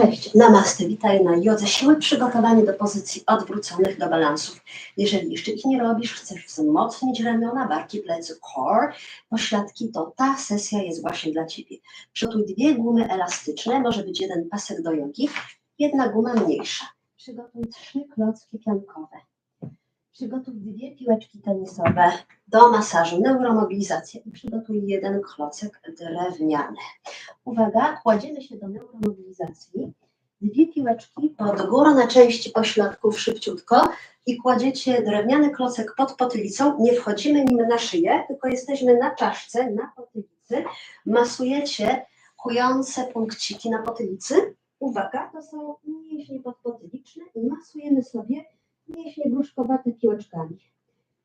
Cześć, namaste, witaj na jodze siły przygotowanie do pozycji odwróconych do balansów. Jeżeli jeszcze ich nie robisz, chcesz wzmocnić ramiona, barki, plecy, core, pośladki, to ta sesja jest właśnie dla Ciebie. Przygotuj dwie gumy elastyczne, może być jeden pasek do jogi, jedna guma mniejsza. Przygotuj trzy klocki piankowe. Przygotuj dwie piłeczki tenisowe do masażu, neuromobilizację i przygotuj jeden klocek drewniany. Uwaga, kładziemy się do neuromobilizacji. Dwie piłeczki pod górę na części pośladków szybciutko i kładziecie drewniany klocek pod potylicą. Nie wchodzimy nim na szyję, tylko jesteśmy na czaszce, na potylicy. Masujecie kujące punkciki na potylicy. Uwaga, to są mięśnie podpotyliczne i masujemy sobie mięśnie gruszkowate piłeczkami.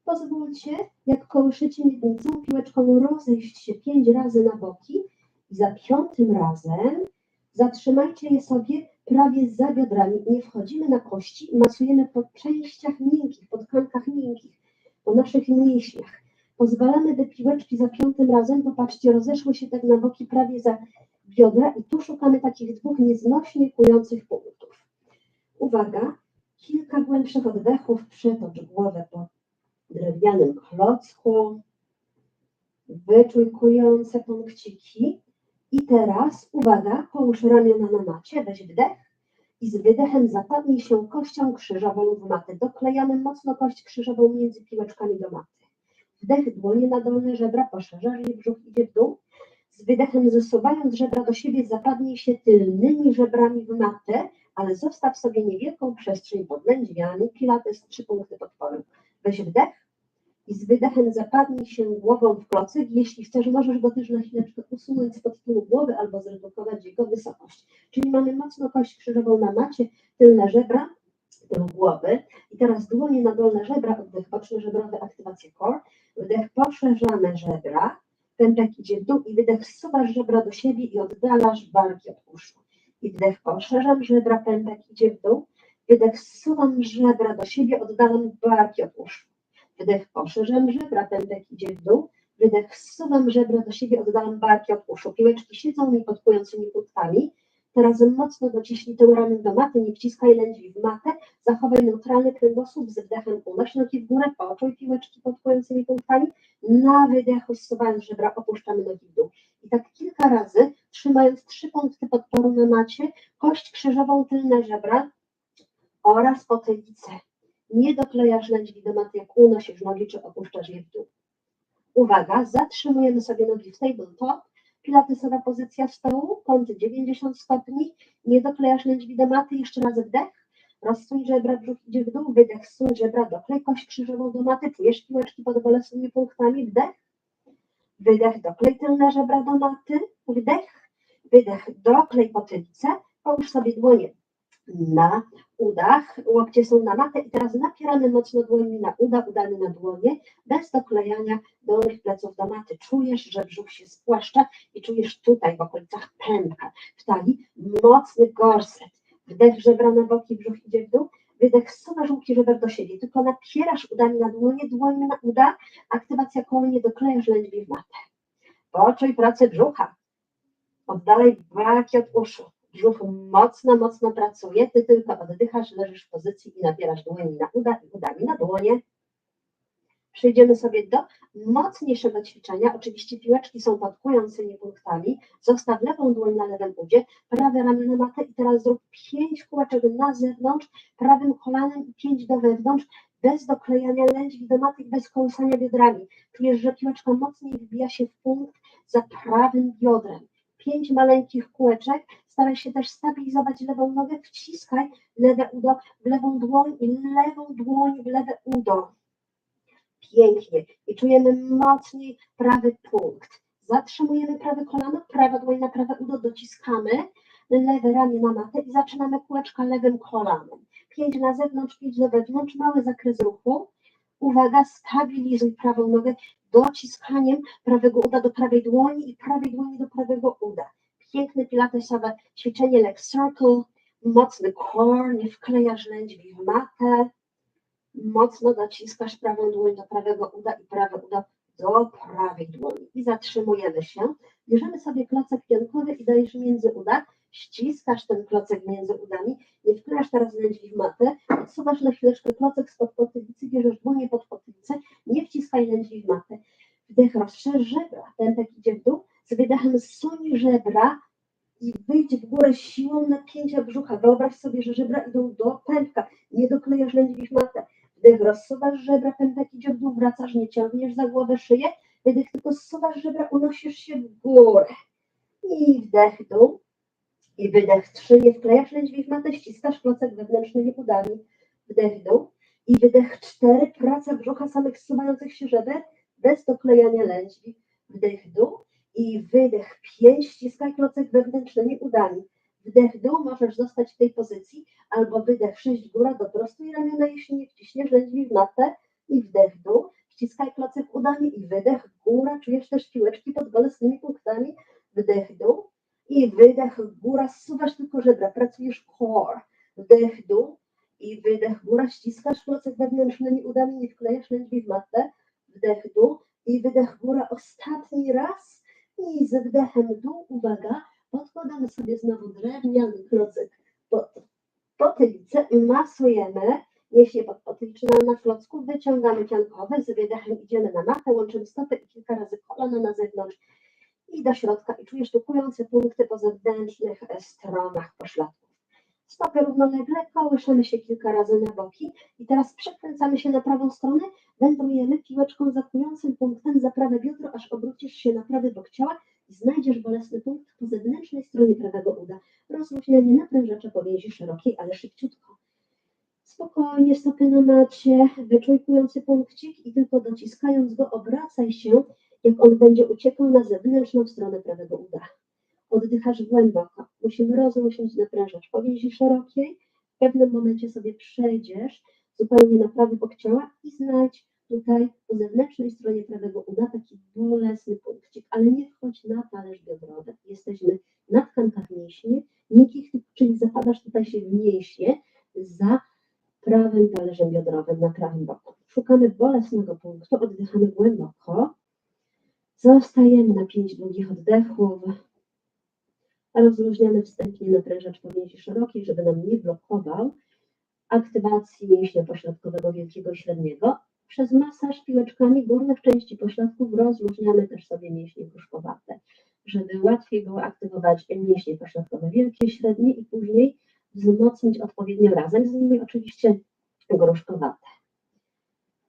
Pozwólcie, jak kołyszycie miednicą piłeczką, rozejść się pięć razy na boki i za piątym razem zatrzymajcie je sobie prawie za biodrami. Nie wchodzimy na kości, masujemy po częściach miękkich, po tkankach miękkich, po naszych mięśniach. Pozwalamy te piłeczki za piątym razem, popatrzcie, rozeszły się tak na boki prawie za biodra i tu szukamy takich dwóch nieznośnie kujących punktów. Uwaga, kilka głębszych oddechów, przetocz głowę po drewnianym klocku, wyczuj kujące punkciki i teraz, uwaga, połóż ramiona na macie, weź wdech i z wydechem zapadnij się kością krzyżową w matę. Doklejamy mocno kość krzyżową między piłeczkami do maty. Wdech, dłonie na dolne żebra, poszerzasz brzuch idzie w dół. Z wydechem zasuwając żebra do siebie, zapadnij się tylnymi żebrami w matę, ale zostaw sobie niewielką przestrzeń pod lędźwiami. Pilates, trzy punkty podporu. Weź wdech i z wydechem zapadnij się głową w klocyk. Jeśli chcesz, możesz go też na chwileczkę usunąć spod tyłu głowy albo zredukować jego wysokość. Czyli mamy mocno kość krzyżową na macie, tylne żebra, tył głowy. I teraz dłonie na dolne żebra, oddech boczny żebrowy, aktywacja core. Wdech, poszerzamy żebra, pępek idzie w dół i wydech, zsuwasz żebra do siebie i oddalasz barki od uszu. I wdech, poszerzam żebra, pępek idzie w dół. Wydech, zsuwam żebra do siebie, oddalam barki od uszu. Wydech, poszerzam żebra, pępek idzie w dół. Wydech, zsuwam żebra do siebie, oddalam barki od uszu. Piłeczki siedzą mi pod płytkami. Teraz mocno dociśnij tył ramion do maty, nie wciskaj lędźwi w matę. Zachowaj neutralny kręgosłup, z wdechem unoś nogi w górę, poczuj piłeczki pod kującymi punktami. Na wydechu, zsuwając żebra, opuszczamy nogi w dół. I tak kilka razy, trzymając trzy punkty podporu na macie, kość krzyżową, tylne żebra oraz potylicę. Nie doklejasz lędźwi do maty, jak unosisz nogi, czy opuszczasz je w dół. Uwaga, zatrzymujemy sobie nogi w tabletop, pilatesowa pozycja stołu, kąty 90 stopni, nie doklejasz lędźwi do maty, jeszcze raz wdech, rozsuń żebra, brzuch idzie w dół, wydech, suń żebra, doklej kość krzyżową do maty, czujesz piłeczki pod bolesnymi punktami, wdech, wydech, doklej tylne żebra do maty, wdech, wydech, doklej potylicę, połóż sobie dłonie na udach, łokcie są na matę i teraz napieramy mocno dłońmi na uda, udamy na dłonie, bez doklejania dolnych pleców do maty. Czujesz, że brzuch się spłaszcza i czujesz tutaj w okolicach pępka, w talii mocny gorset. Wdech żebra na boki, brzuch idzie w dół, wydech zsuwasz łuki żeber do siebie, tylko napierasz udami na dłonie, dłońmi na uda, aktywacja koła, nie doklejasz lędźwi w matę. Poczuj pracę brzucha. Oddalej barki od uszu. Brzuch mocno, mocno pracuje, ty tylko oddychasz, leżysz w pozycji i napierasz dłońmi na uda i udami na dłonie. Przejdziemy sobie do mocniejszego ćwiczenia. Oczywiście piłeczki są pod kującymi punktami. Zostaw lewą dłoń na lewym udzie, prawe ramię na matę i teraz zrób pięć kółeczek na zewnątrz, prawym kolanem i pięć do wewnątrz, bez doklejania lędźwi do maty i bez kołysania biodrami. Czujesz, że piłeczka mocniej wbija się w punkt za prawym biodrem. Pięć maleńkich kółeczek. Staraj się też stabilizować lewą nogę, wciskaj lewe udo w lewą dłoń i lewą dłoń w lewe udo. Pięknie. I czujemy mocniej prawy punkt. Zatrzymujemy prawe kolano, prawa dłoń na prawe udo, dociskamy lewe ramię na matę i zaczynamy kółeczka lewym kolanem. Pięć na zewnątrz, pięć do wewnątrz, mały zakres ruchu. Uwaga, stabilizuj prawą nogę dociskaniem prawego uda do prawej dłoni i prawej dłoni do prawego uda. Piękne pilatesowe ćwiczenie leg circle, mocny core, nie wklejasz lędźwi w matę, mocno dociskasz prawą dłoń do prawego uda i prawe udo do prawej dłoni. I zatrzymujemy się. Bierzemy sobie klocek pionkowy i dajesz między uda, ściskasz ten klocek między udami, nie wklejasz teraz lędźwi w matę, odsuwasz na chwileczkę klocek spod potylicy, bierzesz dłonie pod potylicę, nie wciskaj lędźwi w matę. Wdech rozszerz żebra, pępek idzie w dół, z wydechem zsuń żebra i wyjdź w górę siłą napięcia brzucha. Wyobraź sobie, że żebra idą do pępka, nie doklejasz lędźwi w matę. Wdech rozsuwasz żebra, pępek idzie w dół, wracasz, nie ciągniesz za głowę, szyję, wydech tylko zsuwasz żebra, unosisz się w górę. I wdech dół. I wydech trzy, nie wklejasz lędźwi w matę, ściskasz klocek wewnętrznymi udami. Wdech dół. I wydech cztery, praca brzucha samych zsuwających się żeber, bez doklejania lędźwi. Wdech dół. I wydech pięć, ściskaj klocek wewnętrznymi udami. Wdech dół, możesz zostać w tej pozycji, albo wydech sześć góra, doprostuj ramiona, jeśli nie wciśniesz lędźwi w matę. I wdech dół, ściskaj klocek udami i wydech góra, czujesz też piłeczki pod bolesnymi punktami. Wdech dół i wydech góra, zsuwasz tylko żebra, pracujesz core. Wdech dół i wydech góra, ściskasz klocek wewnętrznymi udami, nie wklejasz lędźwi w matę. Wdech dół i wydech góra ostatni raz i z wdechem dół, uwaga, podkładamy sobie znowu drewniany klocek pod potylicę masujemy mięśnie podpotyliczne na klocku, wyciągamy ciankowe, z wydechem idziemy na matę, łączymy stopy i kilka razy kolana na zewnątrz i do środka i czujesz tu kujące punkty po zewnętrznych e, stronach poszlaków. Stopy równolegle, kołyszemy się kilka razy na boki i teraz przekręcamy się na prawą stronę, wędrujemy piłeczką za kującym punktem za prawe biodro, aż obrócisz się na prawy bok ciała i znajdziesz bolesny punkt po zewnętrznej stronie prawego uda. Rozluźnianie naprężacza powięzi szerokiej, ale szybciutko. Spokojnie stopy na macie, wyczuj kujący punkcik i tylko dociskając go obracaj się jak on będzie uciekał na zewnętrzną stronę prawego uda. Oddychasz głęboko. Musimy rozluźnić naprężacz powięzi szerokiej. W pewnym momencie sobie przejdziesz zupełnie na prawy bok ciała i znajdź tutaj po zewnętrznej stronie prawego uda taki bolesny punkcik, ale nie wchodź na talerz biodrowy. Jesteśmy na tkankach mięśni, nikich, czyli zapadasz tutaj się w mięśnie za prawym talerzem biodrowym na prawym boku. Szukamy bolesnego punktu, oddychamy głęboko. Zostajemy na pięć długich oddechów. Rozluźniamy wstępnie naprężacz powięzi szerokiej, żeby nam nie blokował aktywacji mięśnia pośladkowego wielkiego i średniego. Przez masaż piłeczkami górnych części pośladków rozluźniamy też sobie mięśnie gruszkowate, żeby łatwiej było aktywować mięśnie pośladkowe wielkie, średnie i później wzmocnić odpowiednio razem z nimi oczywiście gruszkowate.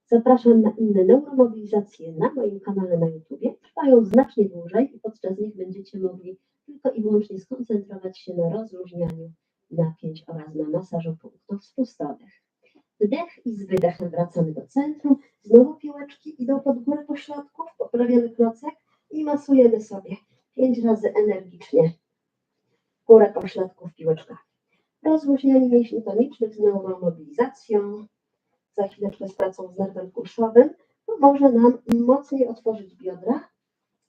Zapraszam na inne neuromobilizacje na moim kanale na YouTube. Trwają znacznie dłużej i podczas nich będziecie mogli tylko i wyłącznie skoncentrować się na rozluźnianiu napięć oraz na masażu punktów spustowych. Wdech i z wydechem wracamy do centrum. Znowu piłeczki idą pod górę pośladków, poprawiamy klocek i masujemy sobie pięć razy energicznie górę pośladków piłeczka. Rozluźnianie mięśni tonicznych z neuromobilizacją za chwileczkę z pracą z nerwem kurszowym, pomoże nam mocniej otworzyć biodra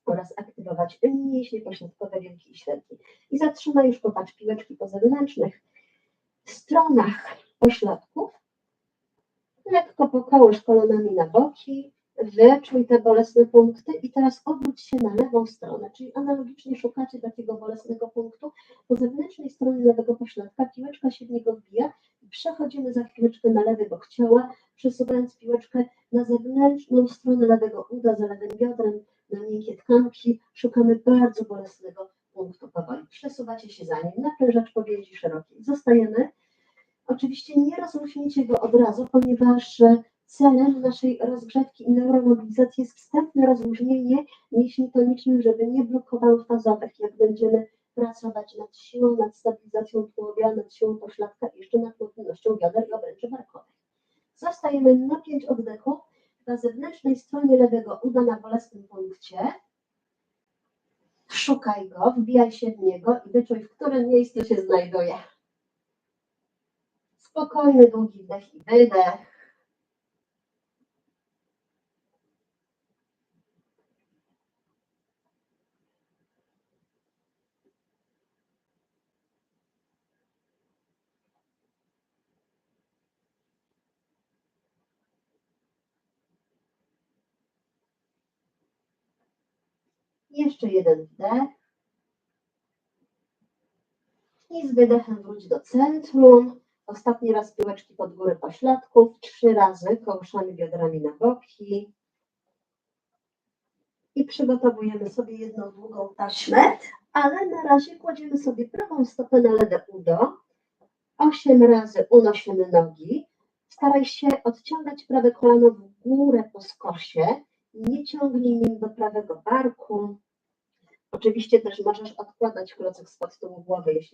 oraz aktywować mięśnie pośladkowe wielkie i średnie. I zatrzymaj już popatrz piłeczki po zewnętrznych stronach pośladków. Lekko pokołysz kolanami na boki, wyczuj te bolesne punkty i teraz obróć się na lewą stronę, czyli analogicznie szukacie takiego bolesnego punktu. Po zewnętrznej stronie lewego pośladka piłeczka się w niego wbija i przechodzimy za chwileczkę na lewy bok ciała, przesuwając piłeczkę na zewnętrzną stronę lewego uda, za lewym biodrem, na miękkie tkanki. Szukamy bardzo bolesnego punktu powoli. Przesuwacie się za nim, naprężacz powięzi szerokiej. Zostajemy. Oczywiście nie rozluźnijcie go od razu, ponieważ celem naszej rozgrzewki i neuromobilizacji jest wstępne rozluźnienie mięśni tonicznych, żeby nie blokowały fazowych, jak będziemy pracować nad siłą, nad stabilizacją tułowia, nad siłą pośladka i jeszcze nad mobilnością bioder i obręczy barkowej. Zostajemy na pięć oddechów na zewnętrznej stronie lewego uda na bolesnym punkcie. Szukaj go, wbijaj się w niego i wyczuj, w którym miejscu się znajduje. Spokojny, długi wdech i wydech. Jeszcze jeden wdech. I z wydechem wróć do centrum. Ostatni raz piłeczki pod górę pośladków. Trzy razy kołyszamy biodrami na boki. I przygotowujemy sobie jedną długą taśmę, ale na razie kładziemy sobie prawą stopę na lewe udo. Osiem razy unosimy nogi. Staraj się odciągać prawe kolano w górę po skosie. Nie ciągnij nim do prawego barku. Oczywiście też możesz odkładać klocek spod tyłu głowy, jeśli